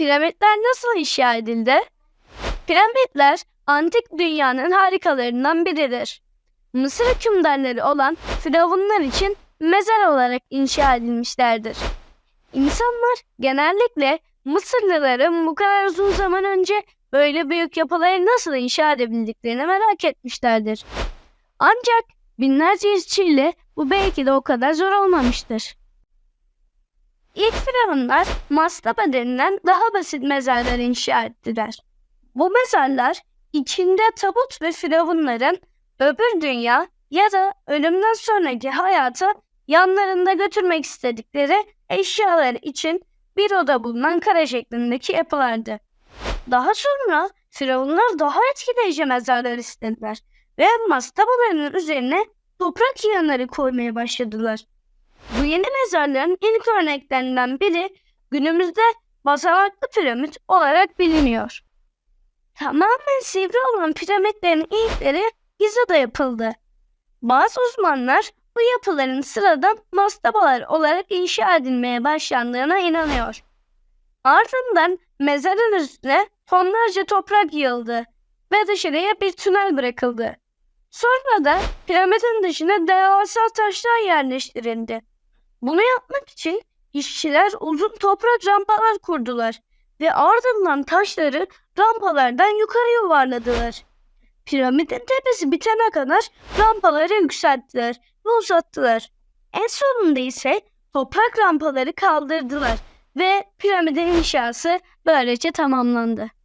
Piramitler nasıl inşa edildi? Piramitler antik dünyanın harikalarından biridir. Mısır hükümdarları olan firavunlar için mezar olarak inşa edilmişlerdir. İnsanlar genellikle Mısırlıların bu kadar uzun zaman önce böyle büyük yapıları nasıl inşa edebildiklerini merak etmişlerdir. Ancak binlerce işçiyle bu belki de o kadar zor olmamıştır. Firavunlar mastaba denilen daha basit mezarlar inşa ettiler. Bu mezarlar içinde tabut ve firavunların öbür dünya ya da ölümden sonraki hayatı yanlarında götürmek istedikleri eşyalar için bir oda bulunan kare şeklindeki yapılardı. Daha sonra firavunlar daha etkileyici mezarlar istediler ve mastabalarının üzerine toprak yığınları koymaya başladılar. Bu yeni mezarların ilk örneklerinden biri günümüzde basamaklı piramit olarak biliniyor. Tamamen sivri olan piramitlerin ilkleri Giza'da yapıldı. Bazı uzmanlar bu yapıların sıradan mastabalar olarak inşa edilmeye başlandığına inanıyor. Ardından mezarın üstüne tonlarca toprak yığıldı ve dışarıya bir tünel bırakıldı. Sonra da piramidin dışına devasa taşlar yerleştirildi. Bunu yapmak için işçiler uzun toprak rampalar kurdular ve ardından taşları rampalardan yukarı yuvarladılar. Piramidin tepesi bitene kadar rampaları yükselttiler ve uzattılar. En sonunda ise toprak rampaları kaldırdılar ve piramidin inşası böylece tamamlandı.